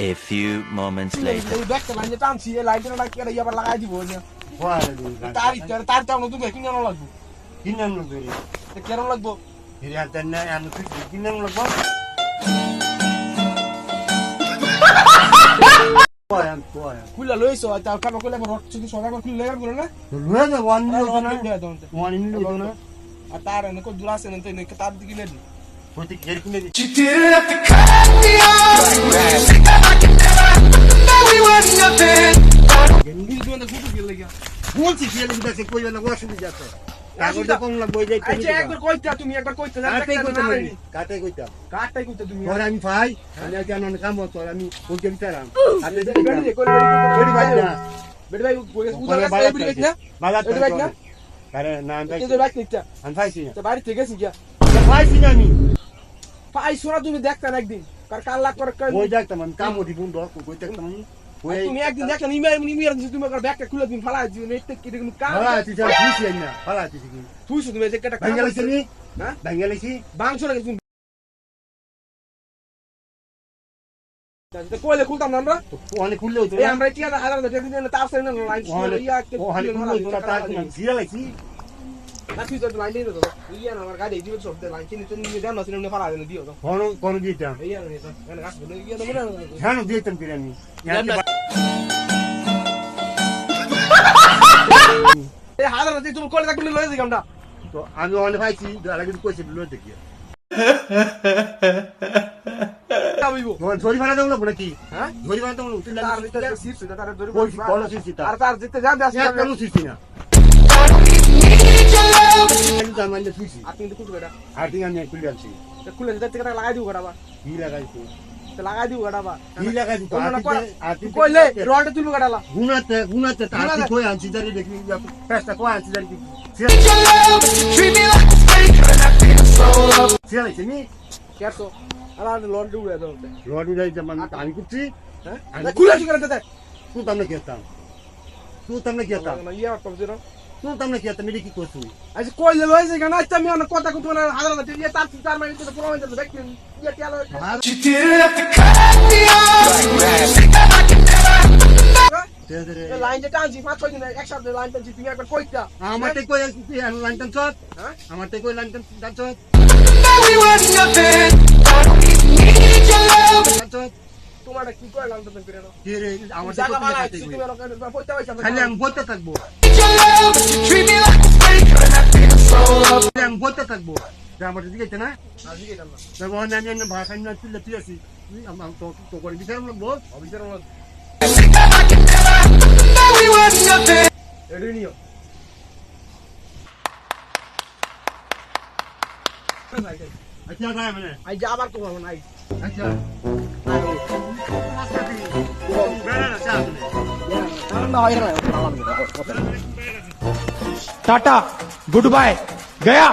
A few moments later. এই ব্যাগটা লাইনে টানছি এই লাইনটা না কেটে আবার লাগাই দিব যে পরে দিন তার তার তার টানো তুমি কিনে আনো লাগবো কিনান লাগবে রে তো কেন লাগবো হিরে হাতের না আনো তুই কিনান লাগবে পরে আমি পরে খুলে লইছো তার কাম করলে আমার রট যদি সবাই আমার খুলে লেগে বলে না লুয়ে দে ওয়ান আর নিলো না দিয়ে দাও তো। ওয়ান নিলো না আর তার এনে কো দূর আছে না তো এনে তার দিকে নেদি তুমি না খুব গিল লাগিয়া বলছি কি লাগবে সে কই না অসুবিধা আছে কাগজে কম লাগবে যাই আচ্ছা একবার কইতা তুমি একবার কইতা কাটে কইতা কাটে কইতা কাটটাই কইতা তুমি। পরে আমি ভাই আমি কেন কাম হতো আমি ওকে বিচারাম আপনি বেড়ি দে করে বেড়ি ভাই না বেড়ি ভাই উদা পরে গাছ বেড়ি না বাজার বেড়ি ভাই না আরে না আমি যে বাইক নিচ্ছা। আমি পাইছি না। তো বাড়ি থেকে গেছি গিয়া। পাইছি না আমি। পাই সোনা তুমি দেখতা না একদিন। কার কাল লাগ করে ওই দেখতাম আমি কাম হতি বন্ধ কই দেখতাম আমি। তুমি একদিন দেখলা ইমেল ইমেল তুমি আমার ব্যাগটা খুলে তুমি ফালা দিও নেট কি দেখুন কাল ফালা যা খুশি না ফালা আছি কি? তুই শুধু এই যে কেটা বাঙ্গালিছি নি হ্যাঁ? বাঙ্গালিছি বাংশ লাগে তুমি? কইলে খুলতাম না আমরা? ওখানে খুললে না। আমরা কি হাজার হাজার দিন তার সাইন না লাইন ওখানে ইয়া খুললে না তার জিরা লাগছি। আমি লয়ে ওখানে পাইছি কইছে লো দেখি জরি ভাড়া দেবো না কি হ্যাঁ জরি দেবো তুই তার ভিতরে সিট সুদা তার ধরে কই কোন সিসি তা আর তার যেতে যাবে আসলে এক কোন সিসি না মানে আপনি কিন্তু কুটু এটা আর দিন আমি খুলে আছি খুলে যেতে থেকে লাগাই দিব গাড়াবা কি লাগাইছি তো লাগাই দিব গাড়াবা কি লাগাইছি তো আর তুই কইলে রডটা তুলবো গাড়ালা গুনাতে গুনাতে তার কি কই আনছি জানি দেখি পেস্টা কই আনছি জানি ছেলে ছেলে কেরছো আর লড উড়ে দাও আমি করছি হ্যাঁ খুলে তুই তুই তামনে তুই তামনে ইয়া তুই তামনে খেতাম এটা কি করছিস আচ্ছা কইলে লইছে কেন? আচ্ছা আমি অনেক কথা কত না। হাজার হাজার ইয়া তার তার মানে তো পুরো হয়ে যাবে দেখি ইয়া কি আলো লাইন যেটা আনছি পাঁচ ছয় দিন একসাথে লাইন টানছি তুমি একবার কইতা আমার তে কই তুই চত হ্যাঁ? আমার তে কই লাইনটান দান চত চত তোমার কি করে নাও রে? আমার জায়গা ভালো আছে তুমি আর কইতা হইছে খালি আমি বলতে থাকব। আমি বলতে থাকব। যে আমার দিকে না? আমি এমনি ভাষা না তুললে তুই তো তো করে নিও। আচ্ছা ভাই মানে। আই যা আবার তোমার নাই। আচ্ছা। टाटा गुड बाय गया